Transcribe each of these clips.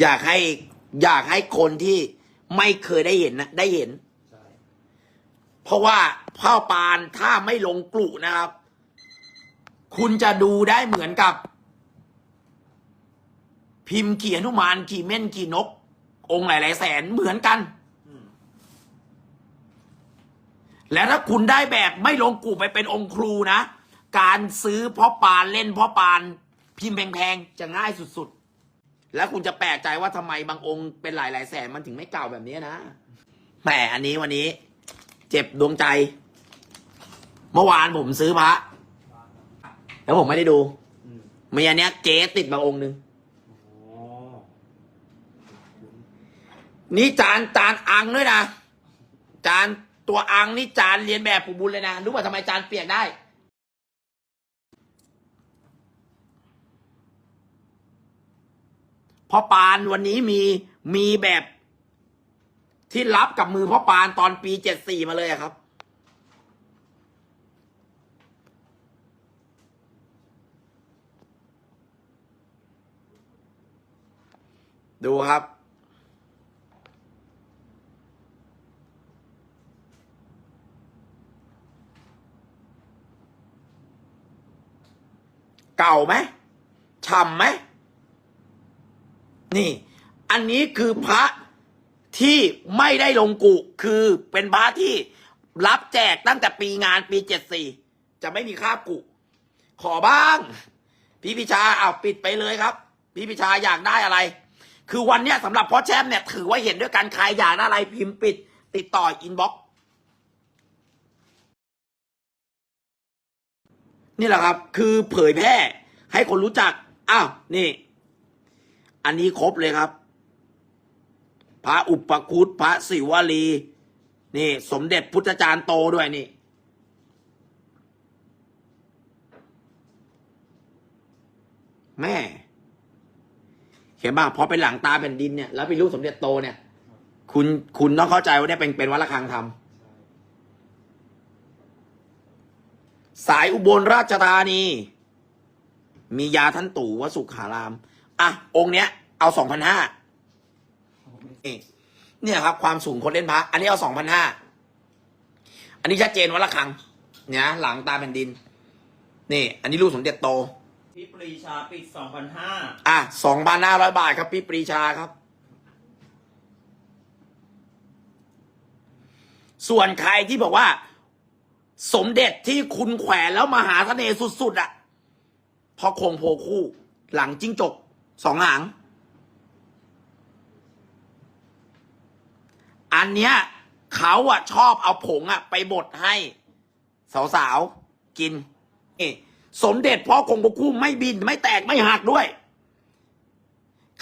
อยากให้อยากให้คนที่ไม่เคยได้เห็นนะได้เห็นใช่เพราะว่าพ่อปานถ้าไม่ลงกลุ่นะครับ คุณจะดูได้เหมือนกับ พิมพ์ขี่หนุมานขี่เม่นขี่นก องค์หลายๆแสนเหมือนกันอืมแล้วถ้าคุณได้แบบไม่ลงกลุ่ไปเป็นองค์ครูนะ การซื้อพ่อปานเล่นพ่อปาน พิมพ์แพงๆจะง่ายสุดๆ แล้วคุณจะแปลกใจว่าทำไมบางองค์เป็นหลายๆแสนมันถึงไม่เก่าแบบนี้นะแหมอันนี้วันนี้ เจ็บดวงใจ เมื่อวานผมซื้อพระแล้วผมไม่ได้ดูอืมมีอันเนี้ยเจ๊ติดมาองค์หนึ่งนี่จานจานอังด้วยนะจานตัวอังนี่จานเรียนแบบปูบุญเลยนะรู้ว่าทำไมจานเปียกได้ พ่อปานวันนี้มีมีแบบที่รับกับมือพ่อปานตอนปีเจ็ดสี่มาเลยครับ ดูครับ เก่าไหมฉ่ำไหม นี่ อันนี้คือพระที่ไม่ได้ลงกุคือเป็นพระที่รับแจกตั้งแต่ปีงานปีเจ็ดสี่จะไม่มีค่ากุขอบ้าง พี่พิชาเอาปิดไปเลยครับ พี่พิชาอยากได้อะไร คือวันเนี้ยสำหรับพ่อแชมป์เนี่ยถือว่าเห็นด้วยกันใครอยากได้อะไรพิมพ์ปิด ติดต่ออินบ็อกนี่แหละครับ คือเผยแพร่ให้คนรู้จัก อ้าว นี่ อันนี้ครบเลยครับ พระอุปคุตพระศิวลี นี่ สมเด็จพุทธจารย์โตด้วยนี่ แม่ เห็นป่ะพอเป็นหลังตาแผ่นดินเนี่ย แล้วเป็นรูปสมเด็จโตเนี่ย คุณคุณต้องเข้าใจว่าเนี่ยเป็นเป็นวัดระฆังธรรมสายอุบลราชธานี มียาท่านตู่วสุขาราม อะ องค์เนี้ย เอาสองพันห้าเนี่ยครับ ความสูงคนเล่นพระอันนี้เอาสองพันห้าอันนี้ชัดเจนว่าระฆังเนี่ยหลังตาแผ่นดิน นี่ อันนี้รูปสมเด็จโตพี่ปรีชาปิดสองพันห้าอะสองพันห้าร้อยบาทครับพี่ปรีชาครับ ส่วนใครที่บอกว่า สมเด็จที่คุณแขวนแล้วมหาเสน่ห์สุดๆอะพอคงโพคู่ หลังจิ้งจกสองหาง อันเนี้ยเขาอะชอบเอาผงอะ ไปบดให้ สาวๆ กินนี่สมเด็จพ่อคงโพคู่ไม่บินไม่แตกไม่หักด้วย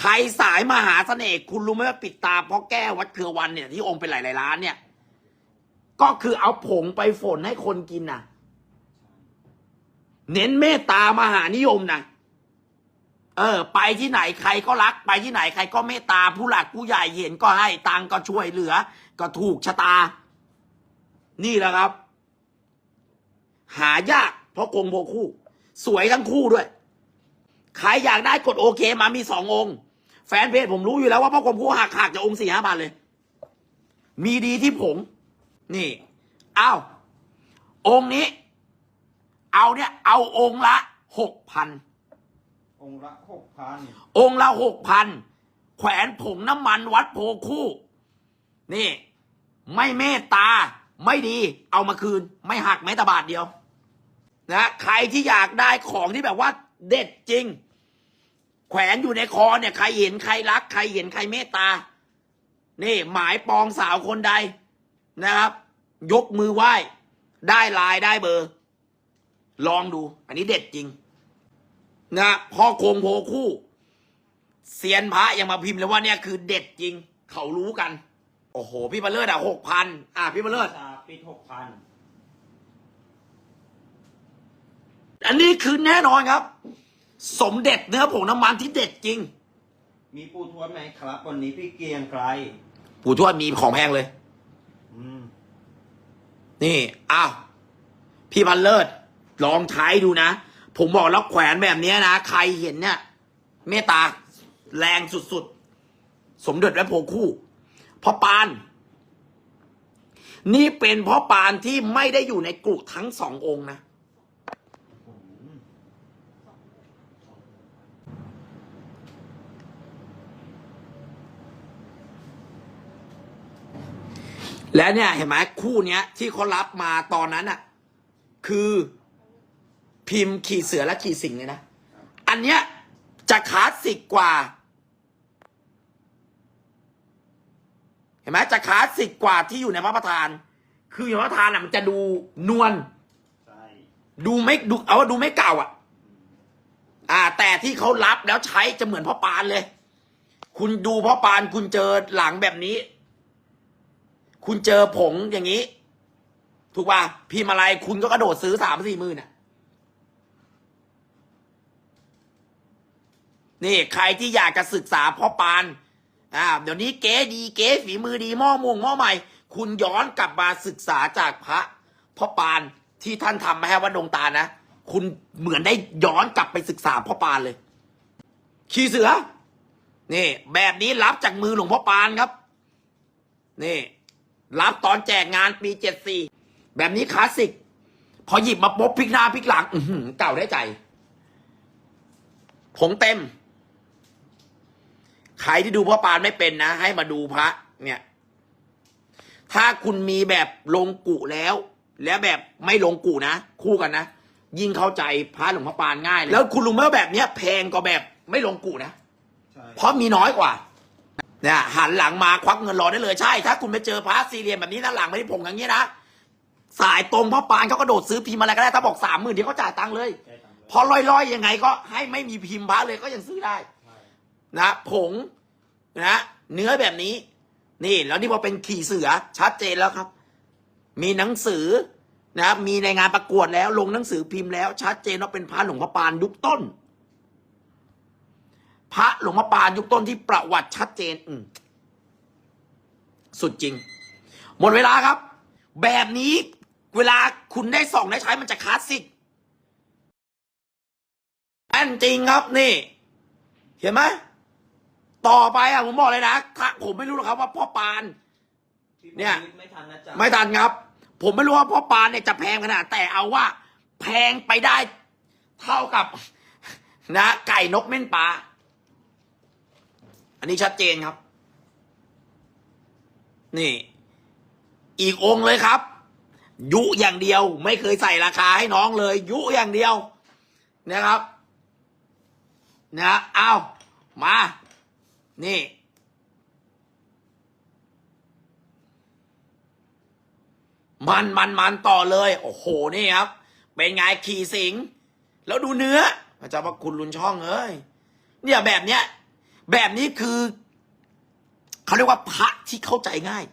ใครสายมหาเสน่ห์คุณรู้ไหมว่าปิดตาพ่อแก้ววัดเครือวันเนี่ย ที่องค์เป็นหลายๆล้านเนี่ย ก็คือเอาผงไปฝนให้คนกินน่ะ เน้นเมตตามหานิยมนะ เออ ไปที่ไหนใครก็รัก ไปที่ไหนใครก็เมตตาผู้หลักผู้ใหญ่เห็นก็ให้ตังก็ช่วยเหลือ ก็ถูกชะตา นี่แหละครับ หายาก เพราะคงโพคู่ สวยทั้งคู่ด้วย ใครอยากได้กดโอเคมามีสององค์ แฟนเพจผมรู้อยู่แล้วว่าพ่อคงคู่หักหักจะองค์สี่ห้าพันเลย มีดีที่ผง นี่อ้าวองค์นี้ เอาเนี่ย เอาองค์ละหกพัน องค์ละหกพันองค์ละหกพันแขวนผงน้ำมันวัดโพคู่ นี่ ไม่เมตตา ไม่ดี เอามาคืน ไม่หักแม้แต่บาทเดียว นะใครที่อยากได้ของที่แบบว่า เด็ดจริง แขวนอยู่ในคอเนี่ยใครเห็นใครรัก ใครเห็นใครเมตตา นี่ หมายปองสาวคนใดนะครับ ยกมือไหว้ ได้ไลายได้เบอร์ ลองดู อันนี้เด็ดจริง นะพ่อคงโพคู่เซียนพระยังมาพิมพ์เลยว่าเนี่ยคือเด็ดจริง เขารู้กัน โอ้โห พี่มาเลิศอะหกพันอะพี่มาเลิศชาปิดหกพันอันนี้คือแน่นอนครับ สมเด็จเนื้อผงน้ำมันที่เด็ดจริง มีปูทวดไหมครับ วันนี้พี่เกรียงไกรปู่ทวดมีของแพงเลยอืมนี่อ้าวพี่พันเลิศลองใช้ดูนะ ผมบอกแล้วแขวนแบบนี้นะ ใครเห็นเนี่ย เมตตาแรงสุดๆ สมเด็จและโพคู่พ่อปาน นี่เป็นพ่อปานที่ไม่ได้อยู่ในกรุทั้งสององค์นะ และเนี่ยเห็นไหมคู่เนี้ย ที่เขารับมาตอนนั้นอะ คือ พิมพ์ขี่เสือและขี่สิงห์เลยนะ อันเนี้ยจะคลาสสิกกว่า เห็นไหมจะคลาสสิกกว่าที่อยู่ในพระประธาน คืออยู่ในพระประธานอะมันจะดูนวลใช่ดูไม่ดูเอาว่าดูไม่เก่าอะ อ่า แต่ที่เขารับแล้วใช้จะเหมือนพ่อปานเลย คุณดูพ่อปานคุณเจอหลังแบบนี้ คุณเจอผงอย่างนี้ ถูกป่ะพิมพ์อะไรคุณก็กระโดดซื้อสามสี่หมื่นน่ะ นี่ใครที่อยากจะศึกษาพ่อปานอ่าเดี๋ยวนี้เก๋ดีเก๋ฝีมือดีหม้อมวงหม้อใหม่ คุณย้อนกลับมาศึกษาจากพระพ่อปานที่ท่านทำมาให้วัดดงตานะ คุณเหมือนได้ย้อนกลับไปศึกษาพ่อปานเลย ขี่เสือ นี่ แบบนี้รับจากมือหลวงพ่อปานครับ นี่ รับตอนแจกงานปีเจ็ดสี่แบบนี้คลาสสิก พอหยิบมาปุ๊บพลิกหน้าพลิกหลังเก่าได้ใจผงเต็ม ใครที่ดูพ่อปานไม่เป็นนะ ให้มาดูพระ เนี่ย ถ้าคุณมีแบบลงกุแล้ว แล้วแบบไม่ลงกุนะ คู่กันนะ ยิ่งเข้าใจพระหลวงพ่อปานง่ายเลย แล้วคุณรู้ไหมว่าแบบเนี้ยแพงกว่าแบบไม่ลงกุนะใช่เพราะมีน้อยกว่าเนี่ยหันหลังมาควักเงินรอได้เลยใช่ ถ้าคุณไปเจอพระซีเรียมแบบนี้นะหลังไม่ได้ผงอย่างนี้ยนะสายตรงพ่อปานเขาก็โดดซื้อพิมพ์อะไรก็ได้ถ้าบอกสามหมื่นเดี๋ยวเขาจ่ายตังค์เลยใช่ตามเลยพอลอยๆยังไงก็ให้ไม่มีพิมพ์พระเลยก็ยังซื้อได้ใช่ นะผงนะเนื้อแบบนี้ นี่แล้วนี่พอเป็นขี่เสือชัดเจนแล้วครับ มีหนังสือนะมีในงานประกวดแล้ว ลงหนังสือพิมพ์แล้ว ชัดเจนว่าเป็นพระหลวงพ่อปานยุคต้น พระหลวงพ่อปานยุคต้นที่ประวัติชัดเจนอืสุดจริง หมดเวลาครับ แบบนี้เวลาคุณได้ส่องได้ใช้มันจะคลาสสิกแอนจริงครับนี่ เห็นไหม ต่อไปอะผมบอกเลยนะถ้าผมไม่รู้หรอกครับว่าพ่อปานพี่เนี่ย ไม่ทันนะจ๊ะไม่ทันครับ ผมไม่รู้ว่าพ่อปานเนี่ยจะแพงขนาด แต่เอาว่า แพงไปได้ เท่ากับ นะ ไก่นกเม่นปลาอันนี้ชัดเจนครับ นี่ อีกองค์เลยครับ ยุอย่างเดียว ไม่เคยใส่ราคาให้น้องเลย ยุอย่างเดียวนะครับ นะเอามา นี่ มันมันมันต่อเลย โอ้โห นี่ครับ เป็นไงขี่สิง แล้วดูเนื้อพระเจ้าพระคุณลุนช่องเอ้ยเนี่ยแบบเนี้ย แบบนี้คือ เขาเรียกว่าพระที่เข้าใจง่าย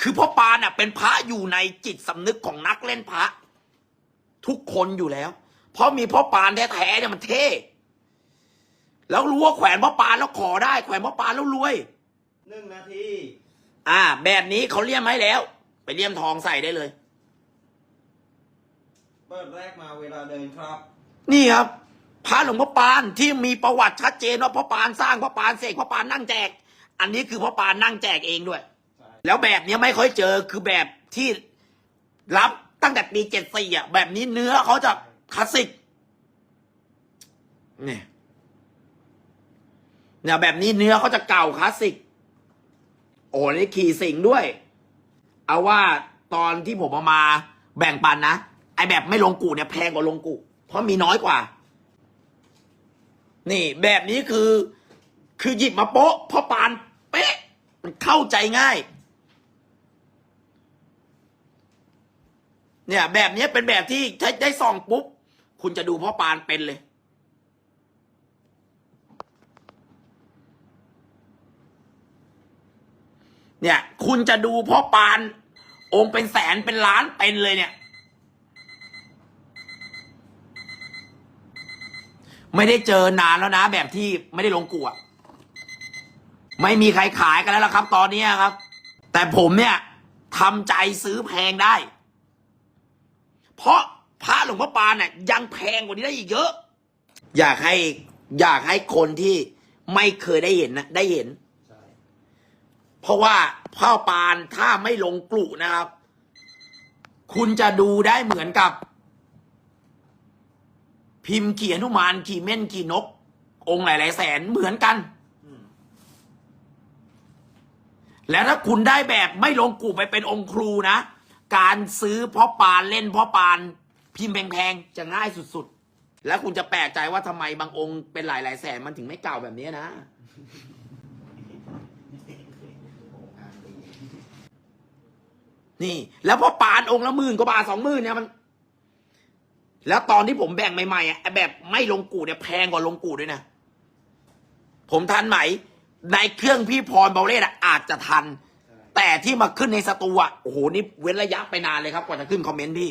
คือพ่อปานอะ เป็นพระอยู่ในจิตสำนึกของนักเล่นพระ ทุกคนอยู่แล้ว เพราะมีพ่อปานแท้ๆเนี่ยมันเท่ แล้วรู้ว่าแขวนพ่อปานแล้วขอได้ แขวนพ่อปานแล้วรวยหนึ่งนาที อ่า แบบนี้เขาเลี่ยมให้แล้ว ไปเลี่ยมทองใส่ได้เลย เปิดแรกมาเวลาเดินครับ นี่ครับพระหลวงพ่อปานที่มีประวัติชัดเจนว่าพ่อปานสร้างพ่อปานเสกพ่อปานนั่งแจก อันนี้คือพ่อปานนั่งแจกเองด้วยใช่แล้วแบบเนี้ยไม่ค่อยเจอคือแบบที่รับตั้งแต่ปีเจ็ดสี่อะ แบบนี้เนื้อเขาจะคลาสสิกเนี่ย เนี่ยแบบนี้เนื้อเขาจะเก่าคลาสสิก โอ้นี่ขี่สิงด้วย เอาว่าตอนที่ผมเอามาแบ่งปันนะ ไอแบบไม่ลงกูเนี่ยแพงกว่าลงกู เพราะมีน้อยกว่า นี่แบบนี้คือ คือหยิบมาโป๊ะพ่อปานเป๊ะ มันเข้าใจง่าย เนี่ย แบบนี้เป็นแบบที่ถ้าได้ส่องปุ๊บ คุณจะดูพ่อปานเป็นเลย เนี่ย คุณจะดูพ่อปาน องค์เป็นแสนเป็นล้านเป็นเลยเนี่ย ไม่ได้เจอนานแล้วนะ แบบที่ไม่ได้ลงกัวไม่มีใครขายกันแล้วล่ะครับ ตอนนี้ครับ แต่ผมเนี่ยทำใจซื้อแพงได้ เพราะพระหลวงพ่อปานเนี่ยยังแพงกว่านี้ได้อีกเยอะ อยากให้อยากให้คนที่ไม่เคยได้เห็นนะได้เห็น เพราะว่าพ่อปานถ้าไม่ลงกลุ่นะครับ คุณจะดูได้เหมือนกับ พิมพ์ขี่หนุมานขี่เม่นขี่นก องค์หลาย ๆ แสนเหมือนกัน แล้วถ้าคุณได้แบบไม่ลงกลุ่ไปเป็นองค์ครูนะ การซื้อพ่อปานเล่นพ่อปาน พิมพ์แพงๆจะง่ายสุดๆแล้วคุณจะแปลกใจว่าทำไมบางองค์เป็นหลายๆแสนมันถึงไม่เก่าแบบนี้นะ นี่ แล้วพอปานองค์ละหมื่นกว่าบาทสองหมื่นเนี่ยมัน แล้วตอนที่ผมแบ่งใหม่ๆอะแบบไม่ลงกูเนี่ยแพงกว่าลงกูด้วยนะ ผมทันไหม ในเครื่องพี่พรเบลเล่อะอาจจะทัน แต่ที่มาขึ้นในสตูอะโอ้โหนี่เว้นระยะไปนานเลยครับ กว่าจะขึ้นคอมเมนต์พี่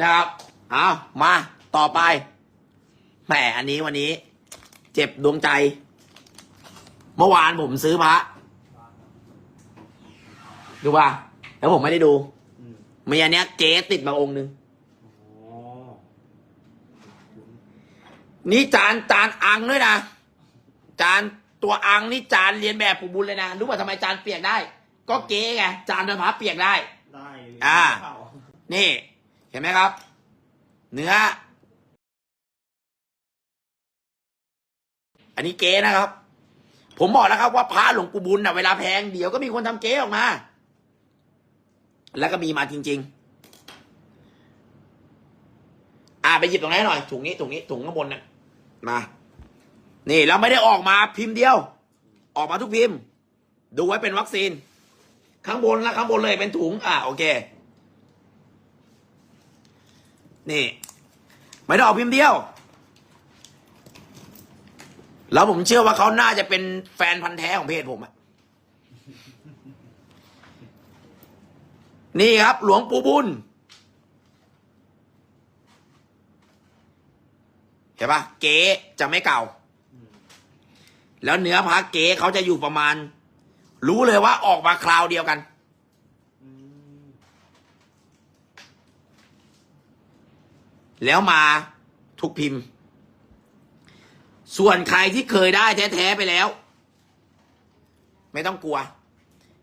นะครับเอามาต่อไปแหมอันนี้วันนี้ เจ็บดวงใจ เมื่อวานผมซื้อพระ ดูป่ะแล้วผมไม่ได้ดูอืมมีอันเนี้ยเจ๊ติดมาองค์หนึ่งอ๋อนี่จานจานอังด้วยนะ จานตัวอังนี่จานเรียนแบบปู่บุญเลยนะรู้ป่ะทำไมจานเปียกได้ ก็เก๊ไงจานเดินพระเปียกได้ ได้เลยอ่าเข่นี่ เห็นไหมครับ เนื้อ อันนี้เก๊นะครับ ผมบอกแล้วครับว่าพระหลวงปู่บุญน่ะเวลาแพงเดี๋ยวก็มีคนทำเก๊ออกมา แล้วก็มีมาจริง ๆ อ่าไปหยิบตรงนั้นหน่อยถุงนี้ถุงนี้ถุงข้างบนน่ะมา นี่เราไม่ได้ออกมาพิมพ์เดียว ออกมาทุกพิมพ์ ดูไว้เป็นวัคซีน ข้างบนและข้างบนเลยเป็นถุง อ่าโอเค นี่ ไม่ได้ออกพิมพ์เดียว แล้วผมเชื่อว่าเขาน่าจะเป็นแฟนพันธ์แท้ของเพจผมอะ นี่ครับ หลวงปู่บุญเห็นปะเก๋จะไม่เก่า แล้วเนื้อพระเก๋เขาจะอยู่ประมาณ รู้เลยว่าออกมาคราวเดียวกัน แล้วมาทุกพิมพ์ ส่วนใครที่เคยได้แท้ ๆ ไปแล้ว ไม่ต้องกลัว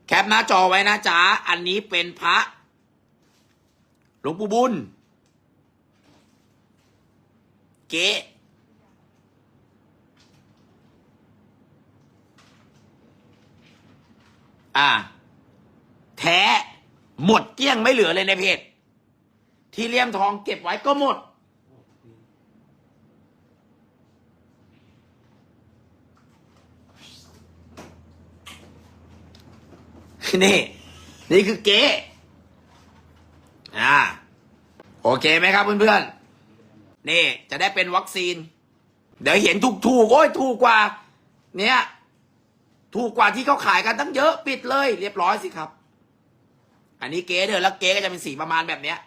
แคปหน้าจอไว้นะจ๊ะ อันนี้เป็นพระหลวงปู่บุญ เก๊อ่า แท้ หมดเกลี้ยงไม่เหลือเลยในเพจ ที่เลี่ยมทองเก็บไว้ก็หมด นี่ นี่คือเก๊อ่าโอเคไหมครับเพื่อนๆ นี่จะได้เป็นวัคซีน เดี๋ยวเห็นถูกถูกโอ้ยถูกกว่า เนี่ยถูกกว่าที่เขาขายกันตั้งเยอะปิดเลย เรียบร้อยสิครับ อันนี้เก๊เด้อแล้วเก๊ก็จะเป็นสีประมาณแบบเนี้ย